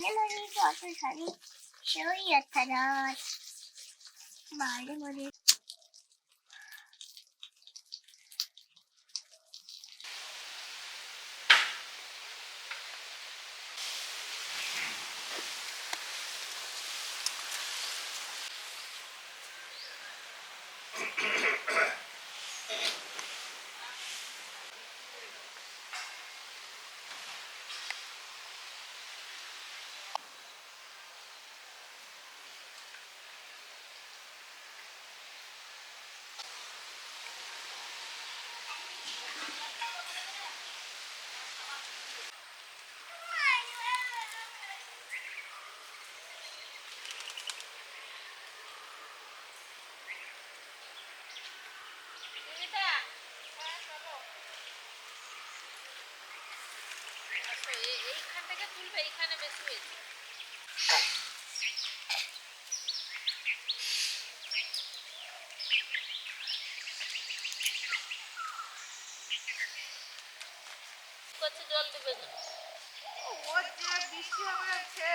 머리 버튼 사니 쇼이였다라 말이 머리 এইখানে বেশি হয়েছে। জল দেবে না। ওর যে বৃষ্টি হবে সে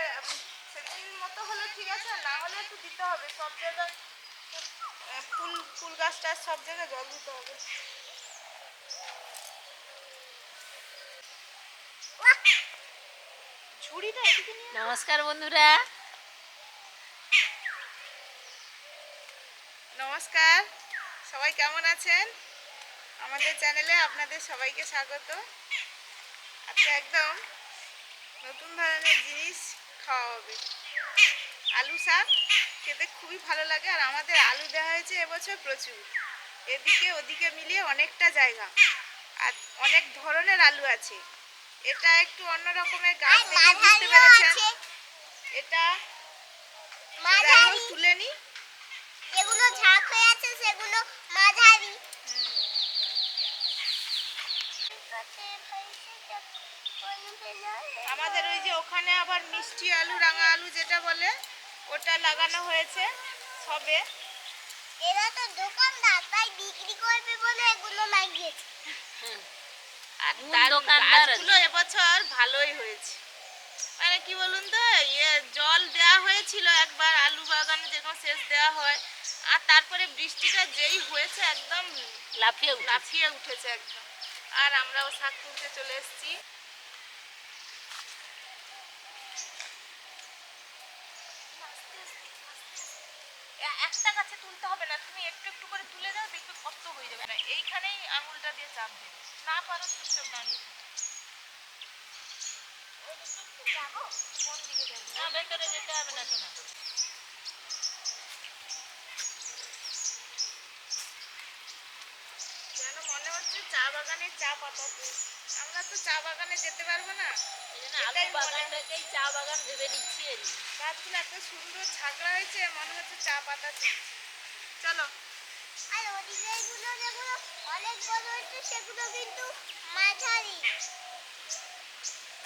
সেদিন মতো হলে ঠিক আছে না হলে একটু দিতে হবে। সব জায়গায় ফুল ফুল গাছটা সব জায়গায় জল দিতে হবে। নমস্কার বন্ধুরা। নমস্কার সবাই কেমন আছেন? আমাদের চ্যানেলে আপনাদের সবাইকে স্বাগত। আজকে একদম নতুন ধরনের জিনিস খাওয়া হবে। আলু শাক খেতে খুবই ভালো লাগে আর আমাদের আলু দেওয়া হয়েছে এবছর প্রচুর। এদিকে ওদিকে মিলিয়ে অনেকটা জায়গা। আর অনেক ধরনের আলু আছে। এটা একটু অন্য রকমের গাছ দেখে বুঝতে পেরেছেন। এটা তুলে নিই যেগুলো ঝাঁক হয়ে আছে সেগুলো মাঝারি। আমাদের ওই যে ওখানে আবার মিষ্টি আলু রাঙা আলু যেটা বলে ওটা লাগানো হয়েছে সবে। এরা তো দোকানদার তাই বিক্রি করবে বলে এগুলো লাগিয়েছে। আর তার গাছগুলো এবছর ভালোই হয়েছে। মানে কি বলুন তো ইয়ে জল দেওয়া হয়েছিল একবার আলু বাগানে যেরকম সেচ দেওয়া হয় আর তারপরে বৃষ্টিটা যেই হয়েছে একদম লাফিয়ে লাফিয়ে উঠেছে একদম। আর আমরাও শাক তুলতে চলে এসেছি। একটা গাছে তুলতে হবে না তুমি একটু একটু করে তুলে দাও দেখবে কত হয়ে যাবে। না এইখানেই আঙুলটা দিয়ে চাপ দেবে না পারো চুপচাপ দাঁড়িয়ে। কোন দিকে যাবে না ভেতরে যেতে হবে না শোনা। যেন মনে হচ্ছে চা বাগানে চা পাতা আমরা তো চা বাগানে যেতে পারব না। বাগানটাকেই চা বাগান ভেবে নিচ্ছি। গাছগুলো এত সুন্দর ঝাঁকড়া হয়েছে মনে হচ্ছে চা পাতা চলো। আর ওদিকে যেগুলো অনেক বড় হচ্ছে সেগুলো কিন্তু মাঝারি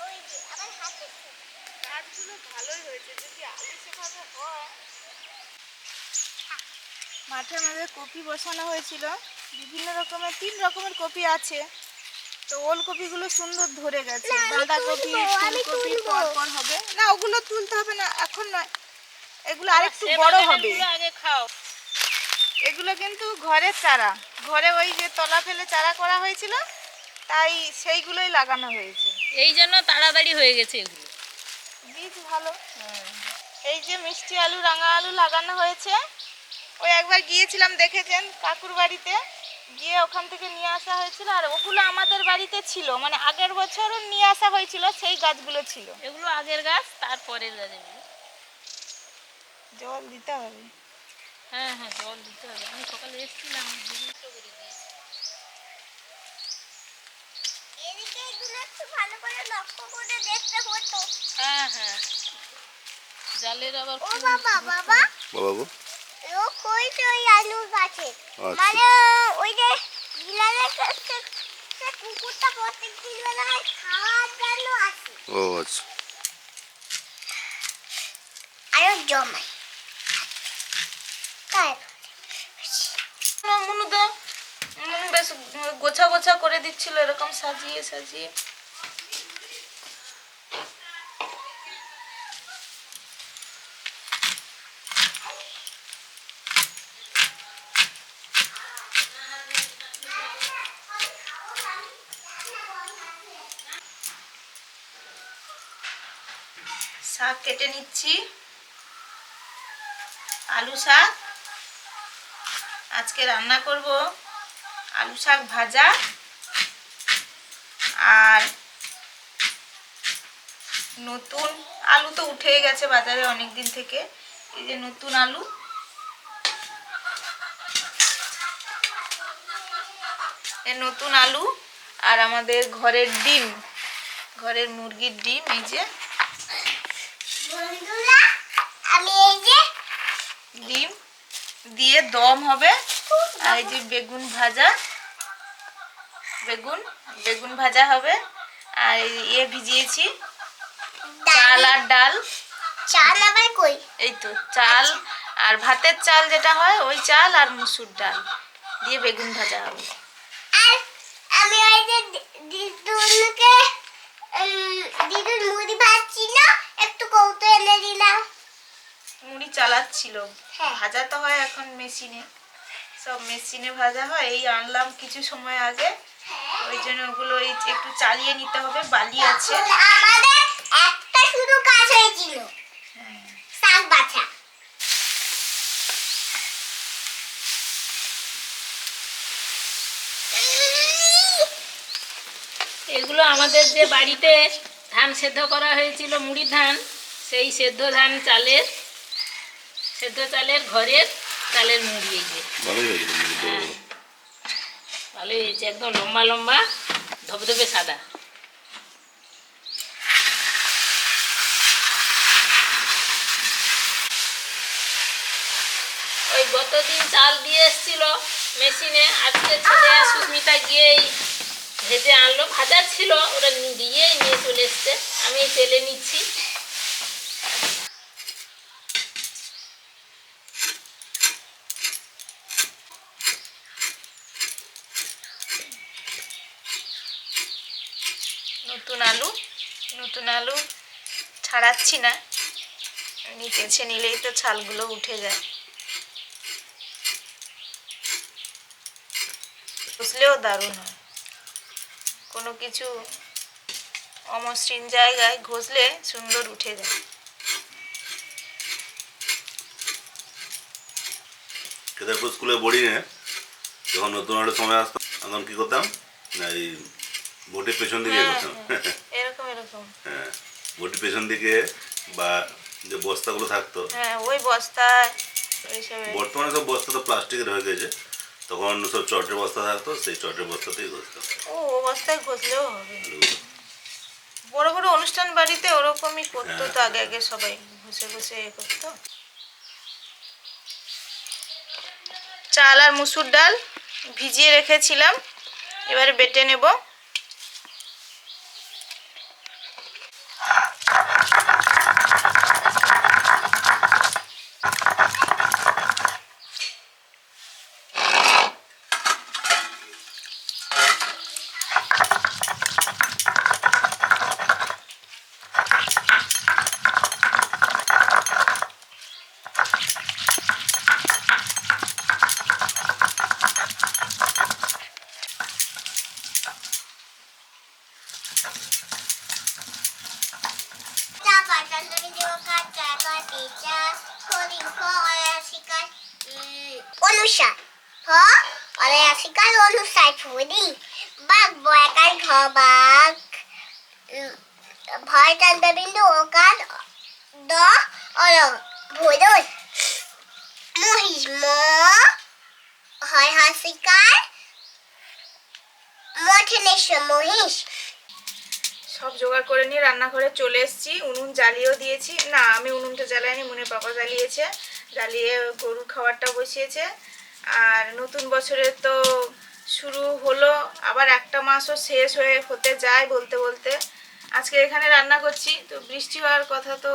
ওই যে আমার হাতে গাছগুলো ভালোই হয়েছে যদি আলু সেভাবে হয় মাঠে আমাদের কপি বসানো হয়েছিল। বিভিন্ন রকমের তিন রকমের কপি আছে। তো ওলকপিগুলো সুন্দর ধরে গেছে। বাঁধাকপি ফুলকপি পরপর হবে। না ওগুলো তুলতে হবে না এখন নয়। এগুলো আরেকটু বড় হবে। আগে খাও। এগুলো কিন্তু ঘরের চারা। ঘরে ওই যে তলা ফেলে চারা করা হয়েছিল তাই সেইগুলোই লাগানো হয়েছে। এই জন্য তাড়াতাড়ি হয়ে গেছে এগুলো। বীজ ভালো। এই যে মিষ্টি আলু রাঙা আলু লাগানো হয়েছে। ওই একবার গিয়েছিলাম দেখেছেন কাকুর বাড়িতে। গিয়ে ওখান থেকে নিয়ে আসা হয়েছিল আর ওগুলো আমাদের বাড়িতে ছিল। মানে আগের বছরও নিয়ে আসা হয়েছিল সেই গাছগুলো ছিল। এগুলো আগের গাছ তারপরের গাছ জল দিতে হবে। হ্যাঁ হ্যাঁ জল দিতে হবে। আমি সকালে এসেছিলাম জিনিস করে দিয়েছি। এদিকে এগুলো একটু ভালো করে লক্ষ্য করে দেখতে হতো। হ্যাঁ হ্যাঁ। জালের আবার ও ফুল বাবা বাবা। বাবা গো। ও কইছে ওই গাছে? আচ্ছা। মানে ওই যে বিলালের কাছে সে কুকুরটা প্রত্যেক দিন বেলায় খাওয়ার জন্য আসে। ও আচ্ছা। আরও জমায়। মুনুদা মুনু বেশ গোছা গোছা করে দিচ্ছিল, এরকম সাজিয়ে সাজিয়ে। শাক কেটে নিচ্ছি। আলু শাক। আজকে রান্না করব আলু শাক ভাজা আর নতুন আলু তো উঠে গেছে বাজারে অনেক দিন থেকে। এই যে নতুন আলু। নতুন আলু আর আমাদের ঘরের ডিম ঘরের মুরগির ডিম এই যে আমি এই যে ডিম। দিয়ে দম হবে। আর এই যে বেগুন ভাজা বেগুন বেগুন ভাজা হবে। আর ইয়ে ভিজিয়েছি। চাল আর ডাল। চাল আবার কই? এই তো চাল আর ভাতের চাল যেটা হয় ওই চাল আর মুসুর ডাল দিয়ে বেগুন ভাজা হবে। আর আমি ওই যে দিদুনকে দিদুন মুড়ি ভাজছি না একটু কৌতো এনে দিলাম। মুড়ি চালাচ্ছিল। ভাজা তো হয় এখন মেশিনে। সব মেশিনে ভাজা হয় এই আনলাম কিছু সময় আগে। ওই জন্য ওগুলো একটু চালিয়ে নিতে হবে বালি আছে। আমাদের একটা শুধু কাজ হয়েছিল। হ্যাঁ। শাক বাছা। এগুলো আমাদের যে বাড়িতে ধান সেদ্ধ করা হয়েছিল মুড়ির ধান সেই সেদ্ধ ধান চালের সেদ্ধ চালের ঘরের চালের মুড়ি এই যে। ভালোই হয়েছে একদম লম্বা লম্বা ধবধবে সাদা। ওই গতদিন চাল দিয়ে এসছিল মেশিনে আজকে ছেলে সুস্মিতা গিয়েই ভেজে আনলো। ভাজা ছিল ওরা গিয়েই নিয়ে চলে এসছে। আমি তেলে নিচ্ছি। নতুন আলু নতুন আলু ছাড়াচ্ছি না। নিচেছে নিলেই তো ছালগুলো উঠে যায়। ঘষলেও দারুণ হয়। কোনো কিছু অমসৃণ জায়গায় ঘষলে সুন্দর উঠে যায়। কেদারপুর স্কুলে পড়ি না যখন নতুন একটা সময় আসতাম, তখন কি করতাম? এই বোটের পেছন দিকে হ্যাঁ, হ্যাঁ, এরকম এরকম। হ্যাঁ বোটের পেছন দিকে বা যে বস্তাগুলো থাকতো? হ্যাঁ ওই বস্তায় বর্তমানে সব বস্তা তো প্লাস্টিকের হয়ে গেছে। তখন সব চটের বস্তা থাকতো সেই চটের বস্তাতেই করতাম ও বস্তায় ঘষলেও হবে। বড় বড় অনুষ্ঠান বাড়িতে ওরকমই করতো তো হ্যাঁ। আগে আগে সবাই ঘষে ঘষে এ করতো। চাল আর মুসুর ডাল ভিজিয়ে রেখেছিলাম। এবারে বেটে নেব। চন্দ্রবিন্দু ওকার দ অর ভুরুন মহিষ ম হয় হাসিকার মঠনেশ্বর মহিষ সব জোগাড় করে নিয়ে রান্নাঘরে চলে এসেছি। উনুন জ্বালিয়েও দিয়েছি। না, আমি উনুনটা জ্বালাইনি, মনে পাপা জ্বালিয়েছে। জ্বালিয়ে গরুর খাবারটা বসিয়েছে। আর নতুন বছরের তো শুরু হলো, আবার একটা মাসও শেষ হয়ে হতে যায় বলতে বলতে। আজকে এখানে রান্না করছি, তো বৃষ্টি হওয়ার কথা তো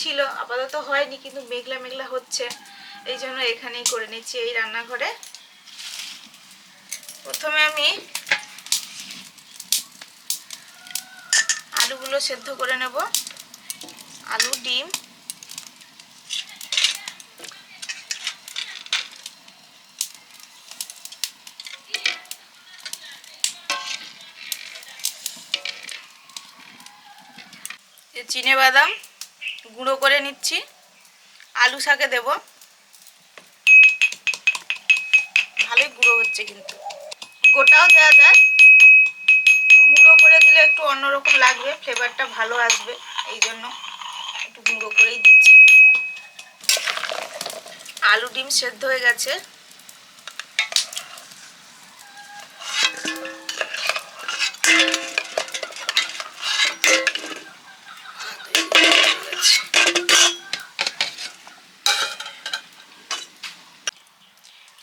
ছিল, আপাতত হয়নি, কিন্তু মেঘলা মেঘলা হচ্ছে। এই জন্য এখানেই করে নিচ্ছি এই রান্নাঘরে। প্রথমে আমি আলুগুলো সেদ্ধ করে নেব। আলু, ডিম চিনে বাদাম গুঁড়ো করে নিচ্ছি। আলু শাকে দেব। ভালোই গুঁড়ো হচ্ছে কিন্তু। গোটাও দেওয়া যায়। গুঁড়ো করে দিলে একটু অন্যরকম লাগবে, ফ্লেভারটা ভালো আসবে, এই জন্য একটু গুঁড়ো করেই দিচ্ছি। আলু ডিম সেদ্ধ হয়ে গেছে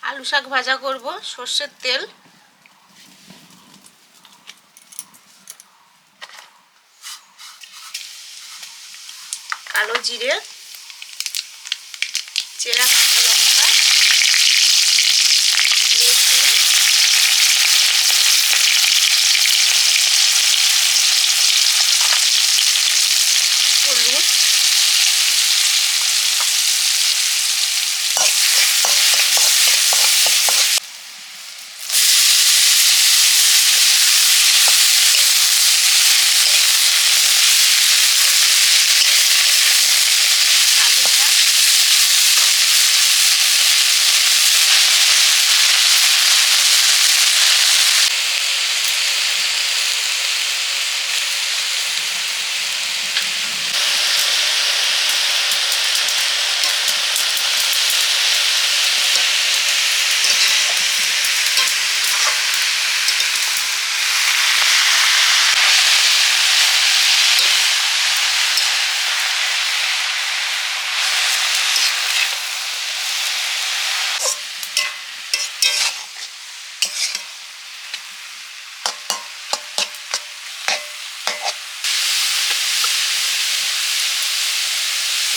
আলু শাক ভাজা করব সর্ষের তেল। কালো জিরে চেরা কাঁচা লঙ্কা রসুন হলুদ আলু শাক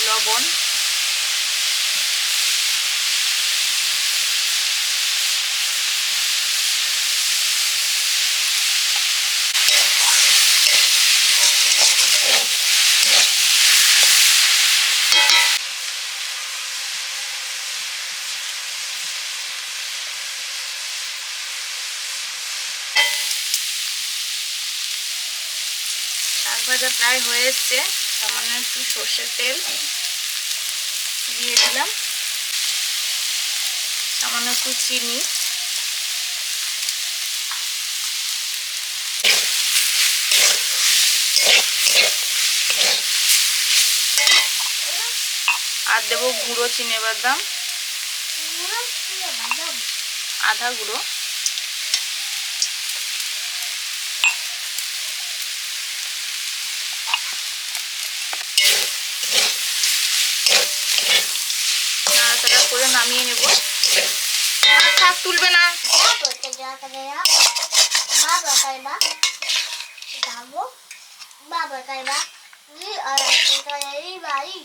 লবণ শাক ভাজা প্রায় হয়ে এসছে সামান্য একটু সর্ষের তেল দিয়ে দিলাম। সামান্য একটু চিনি। আর দেবো গুঁড়ো চিনে বাদাম। আধা গুঁড়ো নাড়াচাড়া করে নামিয়ে নেব আর শাক তুলবে না Baba kalba. Tabo. Baba kalba. Ni ara kita yari bari.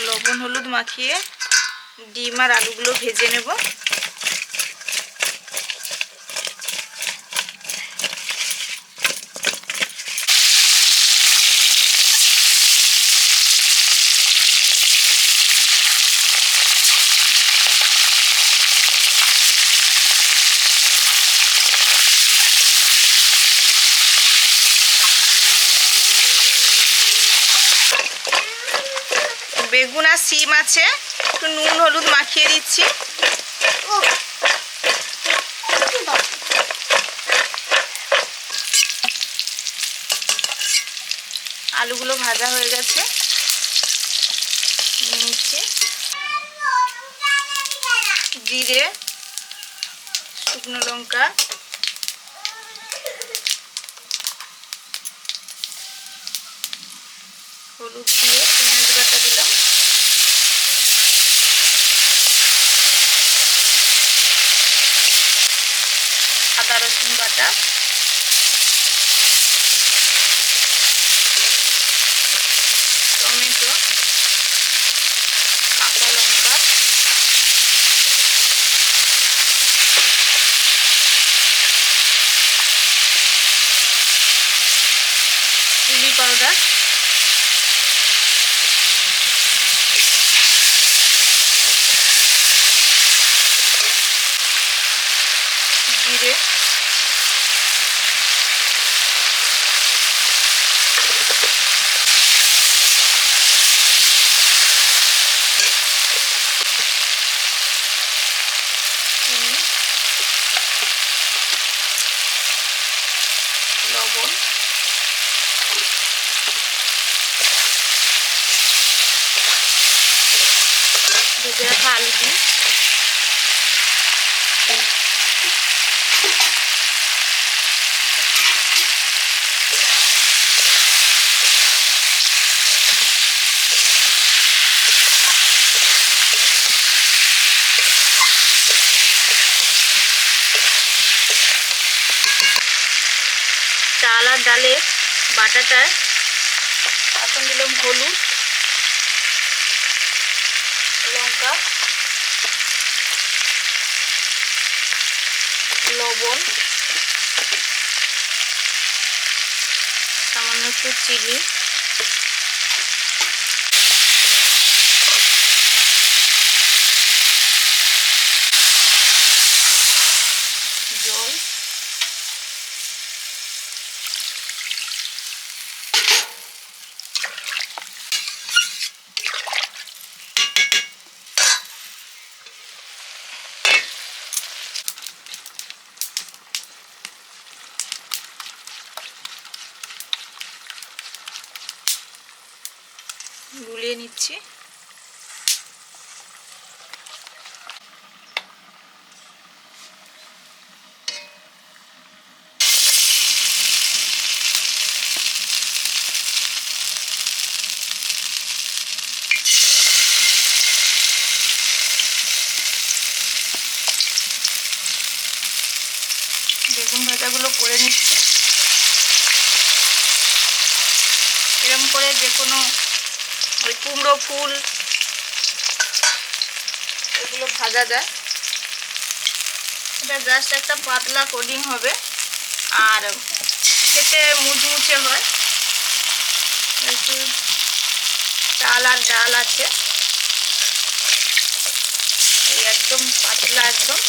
লবণ হলুদ মাখিয়ে ডিম আর আলুগুলো ভেজে নেব বেগুন আর সিম আছে। একটু নুন, হলুদ মাখিয়ে দিচ্ছি. আলুগুলো ভাজা হয়ে গেছে। নিচ্ছি। জিরে, শুকনো লঙ্কা। হলুদ দিয়ে, পেঁয়াজ বাটা দিলাম আদা রসুন বাটা। টমেটো কাঁচা লঙ্কা চিলি পাউডার লবণ ভেজে রাখা আলু দিই চাল আর ডালের বাটাটায় এখন দিলাম হলুদ লঙ্কা লবণ সামান্য একটু চিনি জল গুলিয়ে নিচ্ছি বেগুন ভাজাগুলো করে নিচ্ছি এরম করে যে কোনো ওই কুমড়ো ফুল, এগুলো ভাজা যায়। এটা জাস্ট একটা পাতলা কোডিং হবে। আর খেতে মুচমুচে হয়। একটু চাল আর ডাল আছে। একদম পাতলা একদম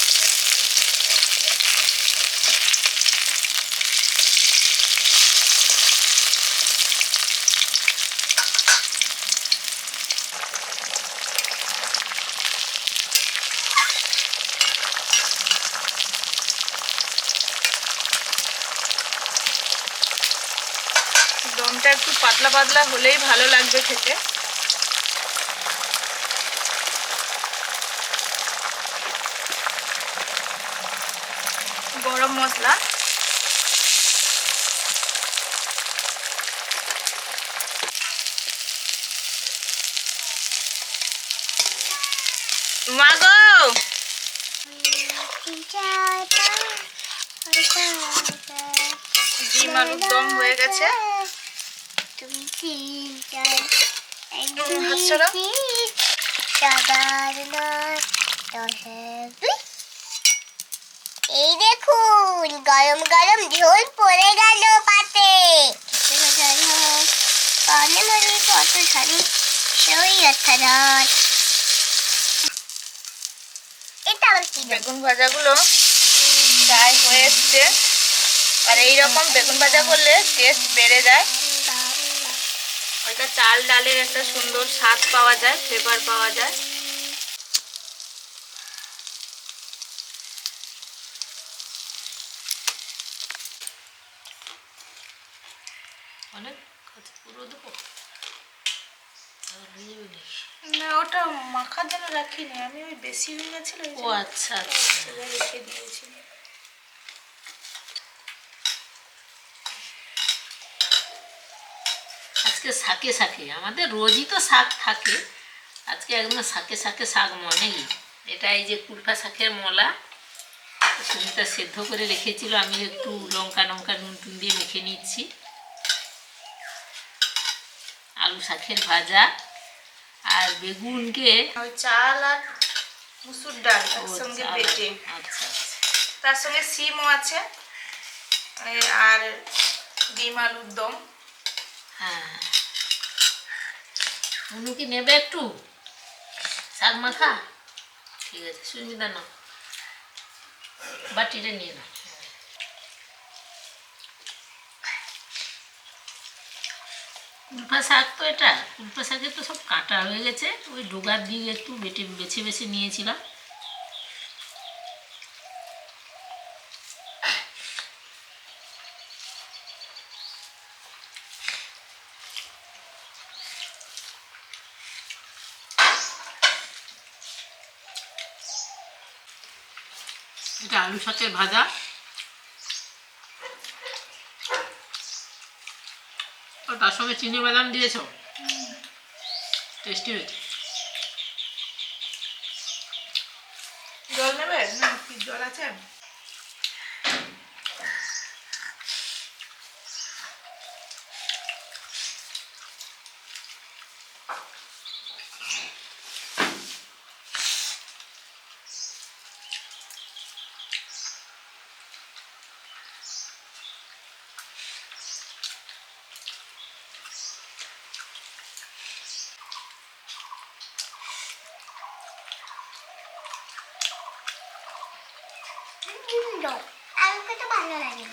দমটা একটু পাতলা হলেই ভালো লাগবে খেতে। গরম মশলা। মাগো ডিম আলুর দম হয়ে গেছে। এই দেখুন গরম গরম ঝোল পড়ে গেল পাতে এটা কি বেগুন ভাজাগুলো প্রায় হয়ে এসছে। আর এইরকম বেগুন ভাজা করলে টেস্ট বেড়ে যায়। ওইটা চাল ডালের একটা সুন্দর স্বাদ পাওয়া যায় ফ্লেভার পাওয়া যায়। অনেক পুরো দেবো। না ওটা মাখার জন্য রাখিনি আমি ওই বেশি হয়ে গেছিল ও আচ্ছা আচ্ছা। রেখে দিয়েছি। আজকে শাকে শাকে আমাদের রোজই তো শাক থাকে। আজকে একদম শাকে শাকে শাক মনেই। এটা এই যে কুলফা শাকের মলা সুমিতা সেদ্ধ করে রেখেছিল। আমি একটু লঙ্কা লঙ্কা নুন টুন দিয়ে মেখে নিচ্ছি। আলু শাকের ভাজা। আর বেগুনকে চাল আর মুসুর ডাল একসঙ্গে বেটে। আচ্ছা আচ্ছা। তার সঙ্গে সিমও আছে। আর ডিম আলুর দম। হ্যাঁ। অনু কি নেবে একটু? শাক মাখা ঠিক আছে সুবিধা নাও বাটিটা নিয়ে নাও। কুলপা শাক তো এটা কুলপা শাকে তো সব কাটা হয়ে গেছে। ওই ডোগার দিয়ে একটু বেটে, বেছে বেছে নিয়েছিলাম। এটা আলু সাথে ভাজা। ও তার সঙ্গে চিনি বাদাম দিয়েছ? টেস্টি হয়েছে। জল নেবে? না জল আছে? আমাকে তো ভালো লাগে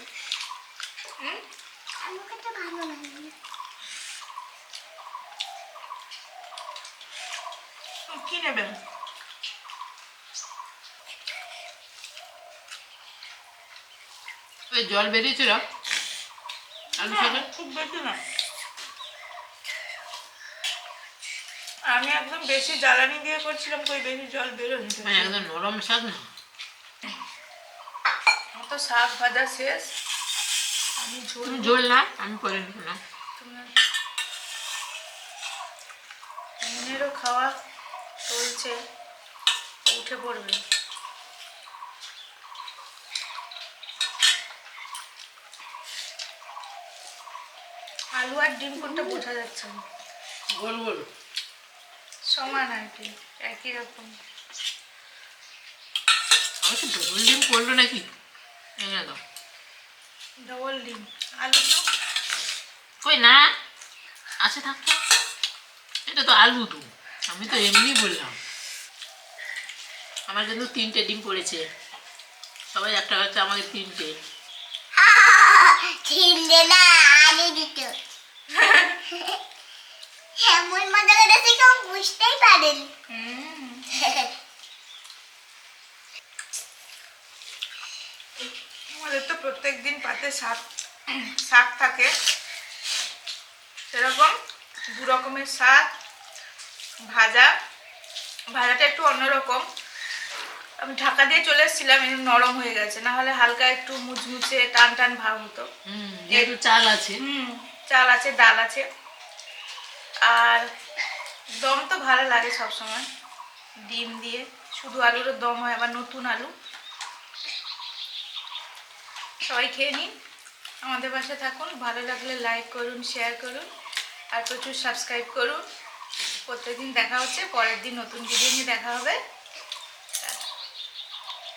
আমাকে তো ভালো লাগে কি নেবেন ওই জল বেরিয়েছিল আলু শাকে খুব বেশি না। আমি একদম বেশি জ্বালানি দিয়ে করছিলাম কই বেশি জল বেরোনি তো। মানে একদম নরম শাক না। তো শাক ভাজা শেষ। আমি ঝোল ঝোল না আমি করে নিব না মনেরও খাওয়া চলছে উঠে পড়বে। আলু আর ডিম কোনটা বোঝা যাচ্ছে না। গোল গোল। সমান আর কি একই রকম। আমার তো ডবল ডিম করল নাকি? এনে দাও। ডবল ডিম আলু তো? কই না? আছে থাকতো এটা তো আলু তো। আমি তো এমনি বললাম। আমার কিন্তু তিনটে ডিম পড়েছে। সবাই একটা হচ্ছে আমাকে তিনটে। ছিন্দে না আলু দিত এমন মজা কেউ বুঝতেই পারেন। আমাদের তো প্রত্যেক দিন পাতে শাক শাক থাকে। সেরকম দু রকমের শাক ভাজা। ভাজাটা একটু অন্যরকম। আমি ঢাকা দিয়ে চলে এসেছিলাম নরম হয়ে গেছে। না হলে হালকা একটু মুচমুচে টান টান ভাব হতো। যেহেতু চাল আছে। হুম চাল আছে ডাল আছে। আর দম তো ভালো লাগে সব সময় ডিম দিয়ে। শুধু আলুরও দম হয় আবার নতুন আলু। সবাই খেয়ে নিন। আমাদের বাসায় থাকুন, ভালো লাগলে লাইক করুন শেয়ার করুন, আর প্রচুর সাবস্ক্রাইব করুন। প্রত্যেকদিন দেখা হচ্ছে, পরের দিন নতুন ভিডিও নিয়ে দেখা হবে।